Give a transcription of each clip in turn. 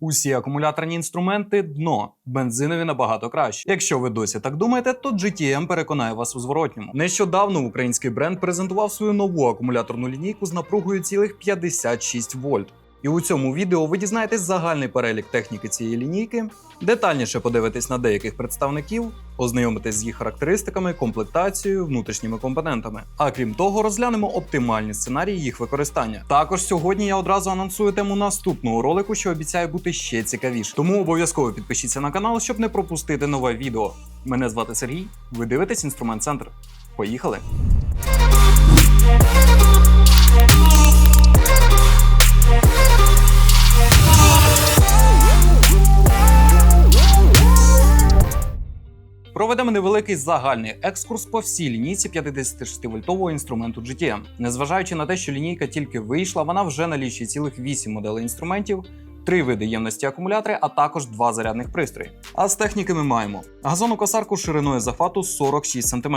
Усі акумуляторні інструменти дно, бензинові набагато краще. Якщо ви досі так думаєте, то GTM переконає вас у зворотньому. Нещодавно український бренд презентував свою нову акумуляторну лінійку з напругою цілих 56 вольт. І у цьому відео ви дізнаєтесь загальний перелік техніки цієї лінійки, детальніше подивитесь на деяких представників, ознайомитесь з їх характеристиками, комплектацією, внутрішніми компонентами. А крім того, розглянемо оптимальні сценарії їх використання. Також сьогодні я одразу анонсую тему наступного ролику, що обіцяє бути ще цікавіше. Тому обов'язково підпишіться на канал, щоб не пропустити нове відео. Мене звати Сергій. Ви дивитесь інструмент центр. Поїхали! Проведемо невеликий загальний екскурс по всій лінійці 56-вольтового інструменту GTM. Незважаючи на те, що лінійка тільки вийшла, вона вже налічує цілих 8 моделей інструментів, три види ємності акумулятори, а також два зарядних пристрої. А з техніки ми маємо газону косарку шириною зафату 46 см,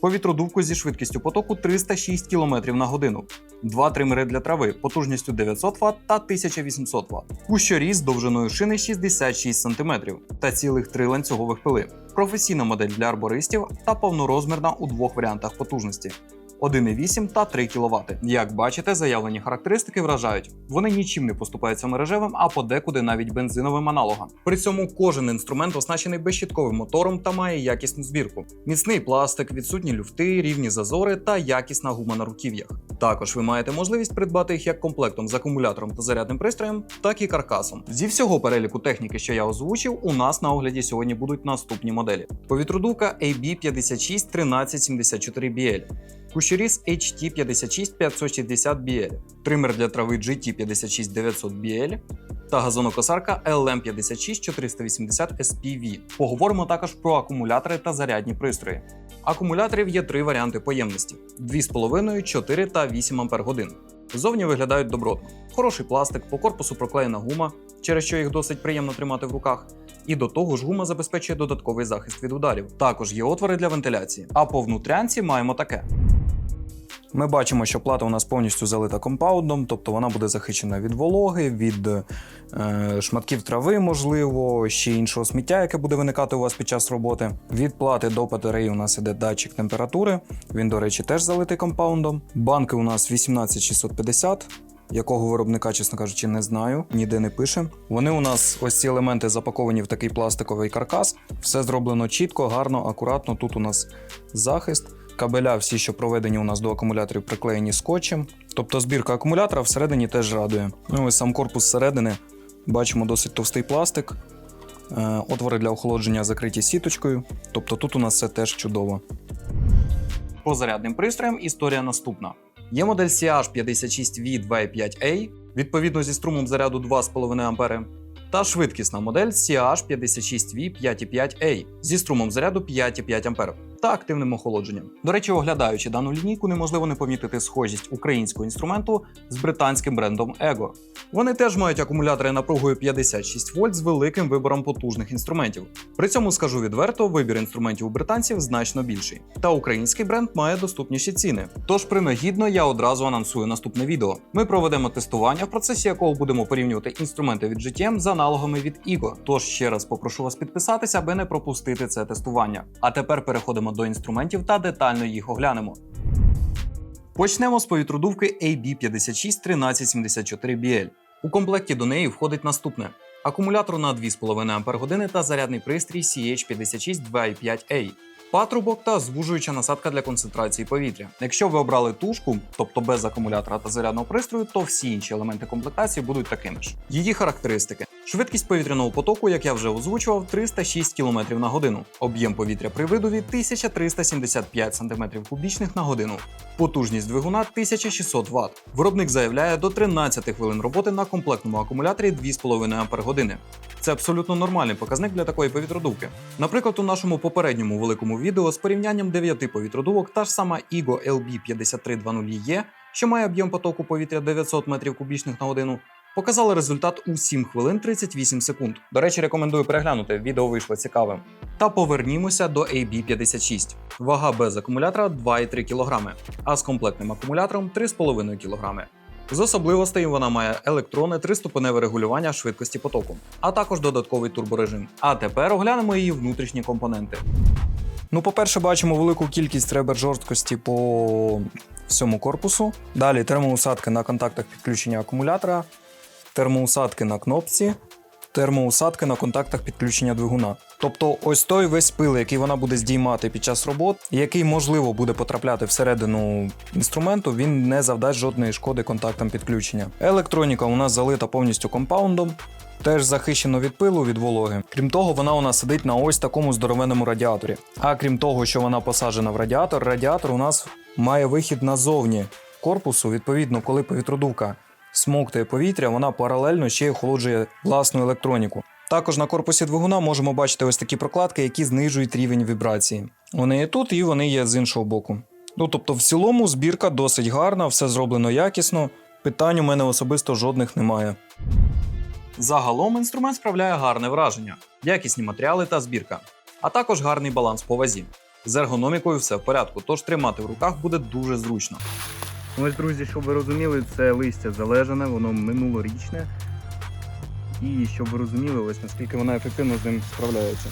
повітродувку зі швидкістю потоку 306 км на годину, два тримери для трави потужністю 900 Вт та 1800 Вт, кущоріз довжиною шини 66 см та цілих три ланцюгових пили, професійна модель для арбористів та повнорозмірна у двох варіантах потужності. 1,8 та 3 кВт. Як бачите, заявлені характеристики вражають. Вони нічим не поступаються мережевим, а подекуди навіть бензиновим аналогам. При цьому кожен інструмент оснащений безщітковим мотором та має якісну збірку. Міцний пластик, відсутні люфти, рівні зазори та якісна гума на руків'ях. Також ви маєте можливість придбати їх як комплектом з акумулятором та зарядним пристроєм, так і каркасом. Зі всього переліку техніки, що я озвучив, у нас на огляді сьогодні будуть наступні моделі: повітродувка AB56 1374 BL. Кущеріз HT56 560 BL, тример для трави GT56 900 BL та газонокосарка LM56 480 SPV. Поговоримо також про акумулятори та зарядні пристрої. Акумуляторів є три варіанти поємності: 2,5, 4 та 8 Ах. Зовні виглядають добротно. Хороший пластик, по корпусу проклеєна гума, через що їх досить приємно тримати в руках. І до того ж гума забезпечує додатковий захист від ударів. Також є отвори для вентиляції. А по внутрянці маємо таке. Ми бачимо, що плата у нас повністю залита компаундом, тобто вона буде захищена від вологи, від е, шматків трави, можливо, ще іншого сміття, яке буде виникати у вас під час роботи. Від плати до батареї у нас іде датчик температури. Він, до речі, теж залитий компаундом. Банки у нас 18650. Якого виробника, чесно кажучи, не знаю, ніде не пише. Вони у нас ось ці елементи запаковані в такий пластиковий каркас. Все зроблено чітко, гарно, акуратно. Тут у нас захист. Кабеля, всі, що проведені у нас до акумуляторів, приклеєні скотчем. Тобто збірка акумулятора всередині теж радує. Ну ось сам корпус зсередини бачимо досить товстий пластик. Е, Отвори для охолодження закриті сіточкою. Тобто тут у нас все теж чудово. По зарядним пристроям історія наступна. Є модель CH56V 2.5A, відповідно зі струмом заряду 2,5 А, та швидкісна модель CH56V 5.5A зі струмом заряду 5,5 А та активним охолодженням. До речі, оглядаючи дану лінійку, неможливо не помітити схожість українського інструменту з британським брендом Ego. Вони теж мають акумулятори напругою 56 вольт з великим вибором потужних інструментів. При цьому скажу відверто, вибір інструментів у британців значно більший. Та український бренд має доступніші ціни. Тож принагідно я одразу анонсую наступне відео. Ми проведемо тестування, в процесі якого будемо порівнювати інструменти від GTM з аналогами від Ego. Тож ще раз попрошу вас підписатися, аби не пропустити це тестування. А тепер переходимо до інструментів та детально їх оглянемо. Почнемо з повітродувки AB561374BL. У комплекті до неї входить наступне: акумулятор на 2,5 Ах та зарядний пристрій CH56 2.5A. Патрубок та звужуюча насадка для концентрації повітря. Якщо ви обрали тушку, тобто без акумулятора та зарядного пристрою, то всі інші елементи комплектації будуть такими ж. Її характеристики: швидкість повітряного потоку, як я вже озвучував, 306 км на годину, об'єм повітря при видові 1375 см кубічних на годину, потужність двигуна 1600 Вт. Виробник заявляє до 13 хвилин роботи на комплектному акумуляторі 2,5 Ах. Це абсолютно нормальний показник для такої повітродувки. Наприклад, у нашому попередньому великому відео з порівнянням 9 повітродувок та ж сама Igo LB5320E, що має об'єм потоку повітря 900 метрів кубічних на годину, показали результат у 7 хвилин 38 секунд. До речі, рекомендую переглянути, відео вийшло цікавим. Та повернімося до AB56. Вага без акумулятора 2,3 кг, а з комплектним акумулятором 3,5 кг. З особливостей вона має електронне триступеневе регулювання швидкості потоку, а також додатковий турборежим. А тепер оглянемо її внутрішні компоненти. Ну, по-перше, бачимо велику кількість ребер жорсткості по всьому корпусу. Далі термоусадки на контактах підключення акумулятора, термоусадки на кнопці, термоусадки на контактах підключення двигуна. Тобто, ось той весь пил, який вона буде здіймати під час робот, який можливо буде потрапляти всередину інструменту, він не завдасть жодної шкоди контактам підключення. Електроніка у нас залита повністю компаундом. Теж захищено від пилу, від вологи. Крім того, вона у нас сидить на ось такому здоровенному радіаторі. А крім того, що вона посаджена в радіатор, радіатор у нас має вихід назовні корпусу. Відповідно, коли повітродувка смоктує повітря, вона паралельно ще й охолоджує власну електроніку. Також на корпусі двигуна можемо бачити ось такі прокладки, які знижують рівень вібрації. Вони є тут і вони є з іншого боку. Ну тобто, в цілому збірка досить гарна, все зроблено якісно. Питань у мене особисто жодних немає. Загалом інструмент справляє гарне враження, якісні матеріали та збірка, а також гарний баланс по вазі. З ергономікою все в порядку, тож тримати в руках буде дуже зручно. Ось, друзі, щоб ви розуміли, це листя залежане, воно минулорічне. І щоб ви розуміли, ось наскільки вона ефективно з ним справляється.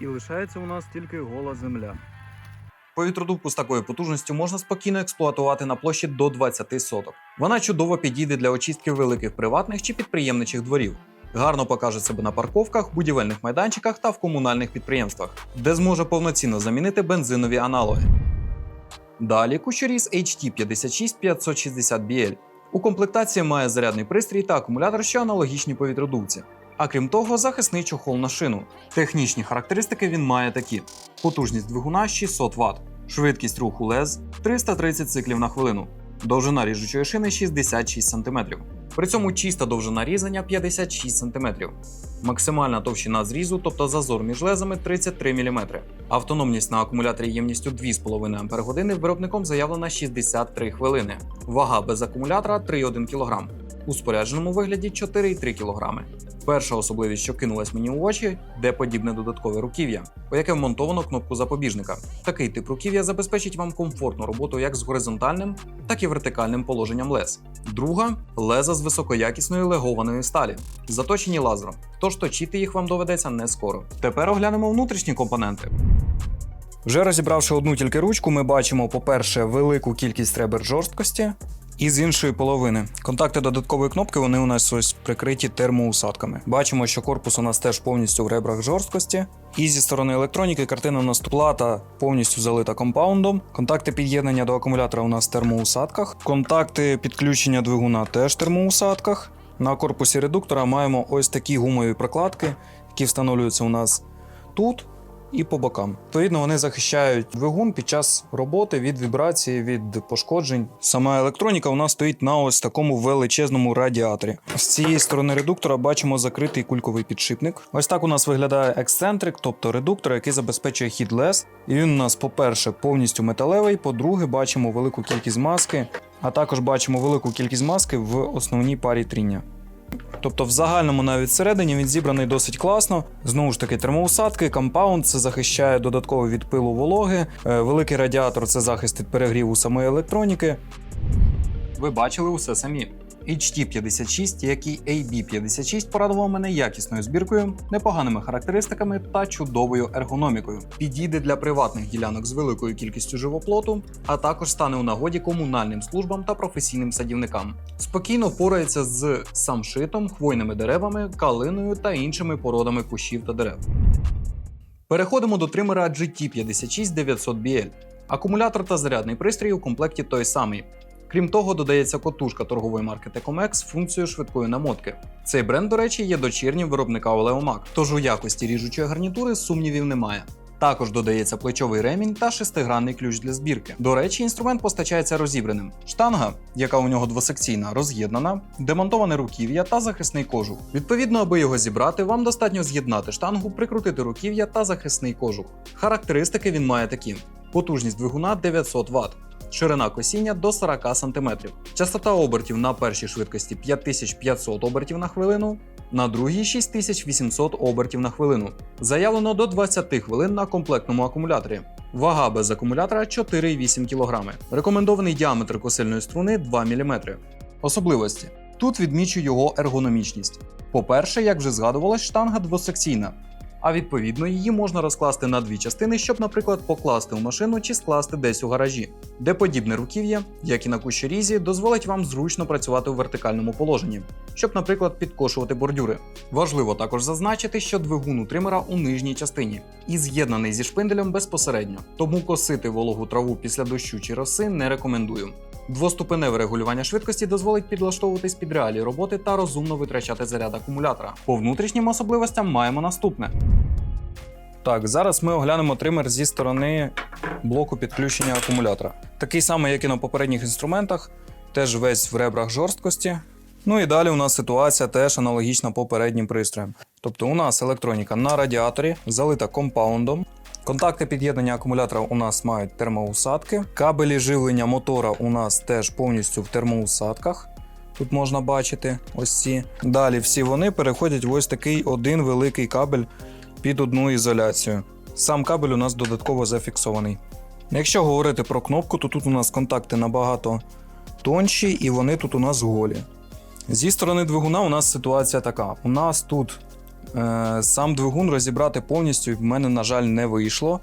І лишається у нас тільки гола земля. Повітродувку з такою потужністю можна спокійно експлуатувати на площі до 20 соток. Вона чудово підійде для очистки великих приватних чи підприємничих дворів. Гарно покаже себе на парковках, будівельних майданчиках та в комунальних підприємствах, де зможе повноцінно замінити бензинові аналоги. Далі кучеріз HT56 560BL. У комплектації має зарядний пристрій та акумулятор, що аналогічні повітродувці. А крім того, захисний чохол на шину. Технічні характеристики він має такі: потужність двигуна 600 Вт, швидкість руху лез 330 циклів на хвилину, довжина ріжучої шини 66 см. При цьому чиста довжина різання 56 см. Максимальна товщина зрізу, тобто зазор між лезами 33 мм. Автономність на акумуляторі ємністю 2,5 Ах виробником заявлена 63 хвилини. Вага без акумулятора 3,1 кг. У спорядженому вигляді 4,3 кг. Перша особливість, що кинулась мені у очі, де подібне додаткове руків'я, у яке вмонтовано кнопку запобіжника. Такий тип руків'я забезпечить вам комфортну роботу як з горизонтальним, так і вертикальним положенням лез. Друга леза з високоякісної легованої сталі, заточені лазером, тож точити їх вам доведеться не скоро. Тепер оглянемо внутрішні компоненти. Вже розібравши одну тільки ручку, ми бачимо, по-перше, велику кількість ребер жорсткості, і з іншої половини. Контакти додаткової кнопки вони у нас ось прикриті термоусадками. Бачимо, що корпус у нас теж повністю в ребрах жорсткості. І зі сторони електроніки картина у нас плата повністю залита компаундом. Контакти під'єднання до акумулятора у нас в термоусадках. Контакти підключення двигуна теж в термоусадках. На корпусі редуктора маємо ось такі гумові прокладки, які встановлюються у нас тут і по бокам. Відповідно, вони захищають двигун під час роботи від вібрації, від пошкоджень. Сама електроніка у нас стоїть на ось такому величезному радіаторі. З цієї сторони редуктора бачимо закритий кульковий підшипник. Ось так у нас виглядає ексцентрик, тобто редуктор, який забезпечує хід лез. І він у нас, по-перше, повністю металевий. По-друге, бачимо велику кількість маски, а також бачимо велику кількість маски в основній парі тріння. Тобто, в загальному навіть всередині він зібраний досить класно. Знову ж таки, термоусадки, компаунд це захищає додатково від пилу вологи. Е, Великий радіатор це захист від перегріву самої електроніки. Ви бачили усе самі. HT56, як і AB56 порадував мене якісною збіркою, непоганими характеристиками та чудовою ергономікою. Підійде для приватних ділянок з великою кількістю живоплоту, а також стане у нагоді комунальним службам та професійним садівникам. Спокійно впорається з самшитом, хвойними деревами, калиною та іншими породами кущів та дерев. Переходимо до тримера GT56 900BL. Акумулятор та зарядний пристрій у комплекті той самий. Крім того, додається котушка торгової марки Tecomex з функцією швидкої намотки. Цей бренд, до речі, є дочірнім виробника Oleomac, тож у якості ріжучої гарнітури сумнівів немає. Також додається плечовий ремінь та шестигранний ключ для збірки. До речі, інструмент постачається розібраним. Штанга, яка у нього двосекційна, роз'єднана, демонтоване руків'я та захисний кожух. Відповідно, аби його зібрати, вам достатньо з'єднати штангу, прикрутити руків'я та захисний кожух. Характеристики він має такі: потужність двигуна 900 Вт. Ширина косіння до 40 см. Частота обертів на першій швидкості 5500 обертів на хвилину, на другій 6800 обертів на хвилину. Заявлено до 20 хвилин на комплектному акумуляторі. Вага без акумулятора 4,8 кг. Рекомендований діаметр косильної струни 2 мм. Особливості. Тут відмічу його ергономічність. По-перше, як вже згадувалось, штанга двосекційна, а відповідно її можна розкласти на дві частини, щоб, наприклад, покласти у машину чи скласти десь у гаражі, де подібне руків'я, як і на кущерізі, дозволить вам зручно працювати у вертикальному положенні, щоб, наприклад, підкошувати бордюри. Важливо також зазначити, що двигун у тримера у нижній частині і з'єднаний зі шпинделем безпосередньо, тому косити вологу траву після дощу чи роси не рекомендую. Двоступеневе регулювання швидкості дозволить підлаштовуватись під реалії роботи та розумно витрачати заряд акумулятора. По внутрішнім особливостям маємо наступне. Так, зараз ми оглянемо тример зі сторони блоку підключення акумулятора. Такий самий, як і на попередніх інструментах, теж весь в ребрах жорсткості. Ну і далі у нас ситуація теж аналогічна попереднім пристроям. Тобто у нас електроніка на радіаторі, залита компаундом. Контакти під'єднання акумулятора у нас мають термоусадки. Кабелі живлення мотора у нас теж повністю в термоусадках. Тут можна бачити ось ці. Далі всі вони переходять в ось такий один великий кабель під одну ізоляцію. Сам кабель у нас додатково зафіксований. Якщо говорити про кнопку, то тут у нас контакти набагато тонші і вони тут у нас голі. Зі сторони двигуна у нас ситуація така: у нас тут сам двигун розібрати повністю в мене, на жаль, не вийшло.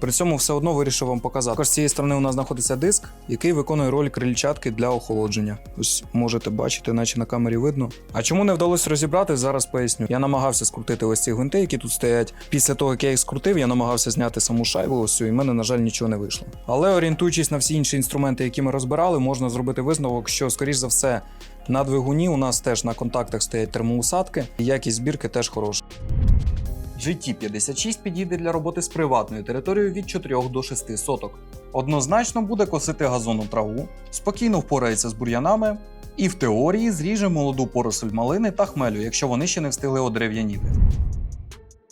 При цьому все одно вирішив вам показати. Також з цієї сторони у нас знаходиться диск, який виконує роль крильчатки для охолодження. Ось можете бачити, наче на камері видно. А чому не вдалося розібрати, зараз поясню. Я намагався скрутити ось ці гвинти, які тут стоять. Після того, як я їх скрутив, я намагався зняти саму шайбу, ось цю, і в мене, на жаль, нічого не вийшло. Але орієнтуючись на всі інші інструменти, які ми розбирали, можна зробити висновок, що, скоріш за все, на двигуні у нас теж на контактах стоять термоусадки, і якість збірки теж хороша. GT56 підійде для роботи з приватною територією від 4 до 6 соток. Однозначно буде косити газонну траву, спокійно впорається з бур'янами і в теорії зріже молоду поросль малини та хмелю, якщо вони ще не встигли одерев'яніти.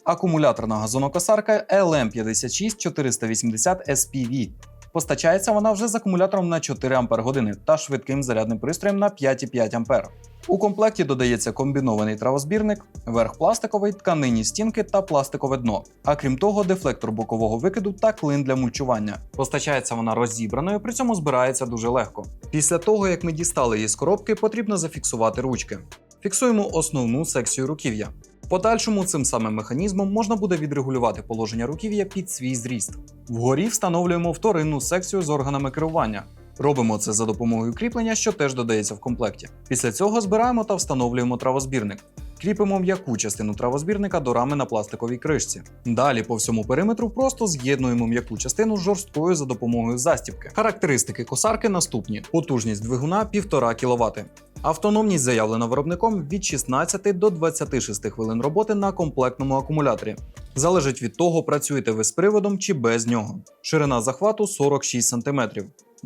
Акумуляторна газонокосарка LM56 480 SPV. Постачається вона вже з акумулятором на 4 Ах та швидким зарядним пристроєм на 5,5 А. У комплекті додається комбінований травозбірник, верх пластиковий, тканинні стінки та пластикове дно. А крім того, дефлектор бокового викиду та клин для мульчування. Постачається вона розібраною, при цьому збирається дуже легко. Після того, як ми дістали її з коробки, потрібно зафіксувати ручки. Фіксуємо основну секцію руків'я. Подальшому цим самим механізмом можна буде відрегулювати положення руків'я під свій зріст. Вгорі встановлюємо вторинну секцію з органами керування. Робимо це за допомогою кріплення, що теж додається в комплекті. Після цього збираємо та встановлюємо травозбірник. Кріпимо м'яку частину травозбірника до рами на пластиковій кришці. Далі по всьому периметру просто з'єднуємо м'яку частину з жорсткою за допомогою застібки. Характеристики косарки наступні: потужність двигуна 1,5 кВт. Автономність заявлена виробником від 16 до 26 хвилин роботи на комплектному акумуляторі. Залежить від того, працюєте ви з приводом чи без нього. Ширина захвату 46 см.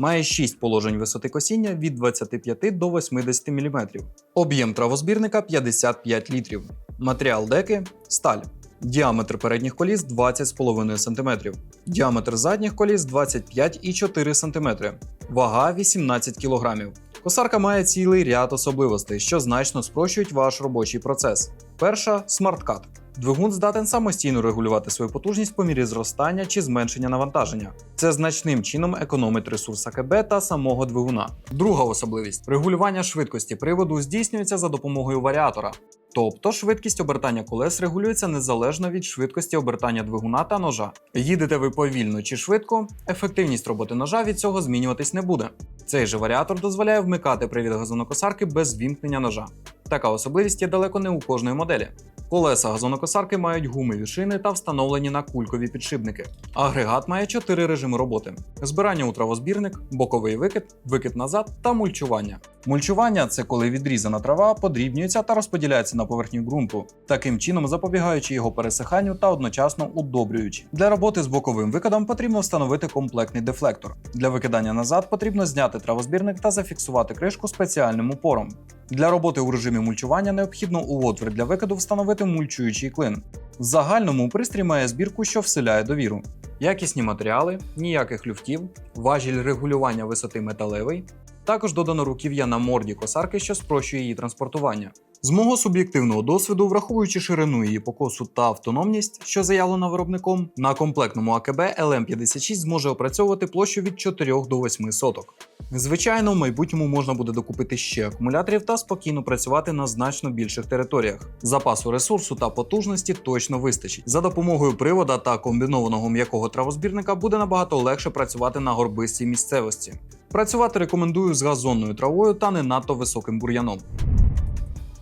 Має 6 положень висоти косіння від 25 до 80 мм. Об'єм травозбірника 55 літрів. Матеріал деки сталь. Діаметр передніх коліс 20,5 см. Діаметр задніх коліс 25,4 см. Вага 18 кг. Косарка має цілий ряд особливостей, що значно спрощують ваш робочий процес. Перша смарткат. Двигун здатен самостійно регулювати свою потужність по мірі зростання чи зменшення навантаження. Це значним чином економить ресурс АКБ та самого двигуна. Друга особливість регулювання швидкості приводу здійснюється за допомогою варіатора. Тобто швидкість обертання колес регулюється незалежно від швидкості обертання двигуна та ножа. Їдете ви повільно чи швидко, ефективність роботи ножа від цього змінюватись не буде. Цей же варіатор дозволяє вмикати привід газонокосарки без вімкнення ножа. Така особливість є далеко не у кожної моделі. Колеса газонокосарки мають гумові шини та встановлені на кулькові підшипники. Агрегат має 4 режими роботи: збирання у травозбірник, боковий викид, викид назад та мульчування. Мульчування це коли відрізана трава подрібнюється та розподіляється на поверхні ґрунту, таким чином запобігаючи його пересиханню та одночасно удобрюючи. Для роботи з боковим викидом потрібно встановити комплектний дефлектор. Для викидання назад потрібно зняти травозбірник та зафіксувати кришку спеціальним упором. Для роботи у режимі мульчування необхідно у отвір для викиду встановити мульчуючий клин. В загальному пристрій має збірку, що вселяє довіру. Якісні матеріали, ніяких люфтів, важіль регулювання висоти металевий. Також додано руків'я на морді косарки, що спрощує її транспортування. З мого суб'єктивного досвіду, враховуючи ширину її покосу та автономність, що заявлена виробником, на комплектному АКБ LM56 зможе опрацьовувати площу від 4 до 8 соток. Звичайно, в майбутньому можна буде докупити ще акумуляторів та спокійно працювати на значно більших територіях. Запасу ресурсу та потужності точно вистачить. За допомогою привода та комбінованого м'якого травозбірника буде набагато легше працювати на горбистій місцевості. Працювати рекомендую з газонною травою та не надто високим бур'яном.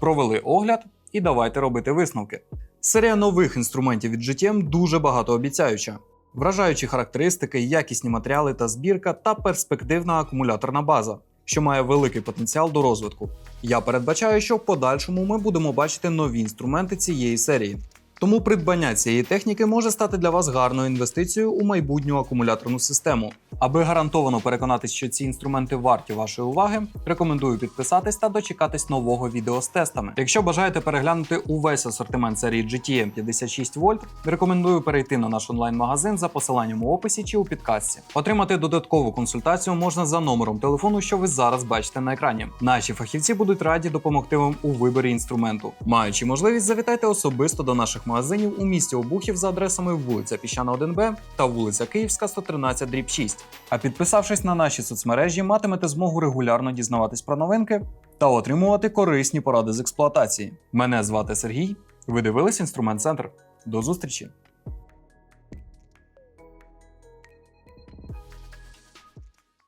Провели огляд і давайте робити висновки. Серія нових інструментів від GTM дуже багатообіцяюча. Вражаючі характеристики, якісні матеріали та збірка та перспективна акумуляторна база, що має великий потенціал до розвитку. Я передбачаю, що в подальшому ми будемо бачити нові інструменти цієї серії. Тому придбання цієї техніки може стати для вас гарною інвестицією у майбутню акумуляторну систему. Аби гарантовано переконатись, що ці інструменти варті вашої уваги, рекомендую підписатись та дочекатись нового відео з тестами. Якщо бажаєте переглянути увесь асортимент серії GTM 56 вольт, рекомендую перейти на наш онлайн-магазин за посиланням у описі чи у підкасті. Отримати додаткову консультацію можна за номером телефону, що ви зараз бачите на екрані. Наші фахівці будуть раді допомогти вам у виборі інструменту. Маючи можливість, завітайте особисто до наших магазинів у місті Обухів за адресами вулиця Піщана 1Б та вулиця Київська 113 дріб 6. А підписавшись на наші соцмережі, матимете змогу регулярно дізнаватись про новинки та отримувати корисні поради з експлуатації. Мене звати Сергій. Ви дивились інструмент центр. До зустрічі!